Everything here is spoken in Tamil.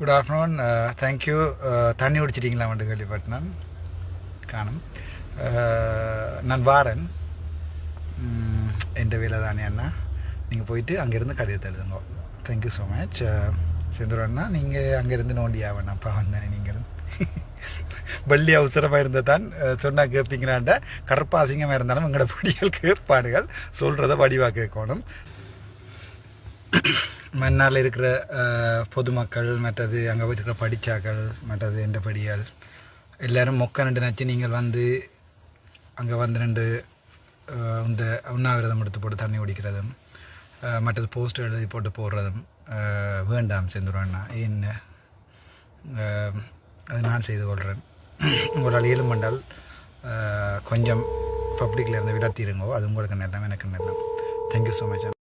குட் ஆஃப்டர்நூன் தேங்க்யூ தண்ணி குடிச்சிட்டிங்களா வந்து கேள்விப்பட்டினேன் காணும். Uh, நான் வாரன். என் வேலை தானே அண்ணா? நீங்கள் போயிட்டு அங்கேருந்து கடிதத்தை எழுதுங்க. Thank you so much Senthur அண்ணா நீங்கள் அங்கேருந்து நோண்டி ஆவேண்ணாப்பா வந்தானே நீங்கள் வள்ளி அவசரமாக இருந்த தான் uh, சொன்னால் கேட்பீங்களாண்ட கருப்பாசிங்கமாக இருந்தாலும் எங்களோட படிகள் கேட்பாடுகள். சொல்கிறத வடிவாக கேட்கணும். மன்னால் இருக்கிற பொதுமக்கள் மற்றது அங்கே இருக்கிற படிச்சாக்கள் மற்றது எந்த படியால் எல்லோரும் மொக்க ரெண்டு நச்சு நீங்கள் வந்து அங்கே வந்து ரெண்டு இந்த உண்ணாவிரதம் எடுத்து போட்டு தண்ணி குடிக்கிறதும் மற்றது போஸ்ட் எழுதி போட்டு போடுறதும் வேண்டாம் செந்துருவண்ணா என்ன? அஹ், அதை நான் செய்து கொள்கிறேன் உங்களால் இயலும் கொஞ்சம் பப்ளிக்கில் இருந்து விலத்திடுங்கோ. அது உங்களுக்கு நல்லம் எனக்கு நல்லம் தேங்க்யூ ஸோ மச்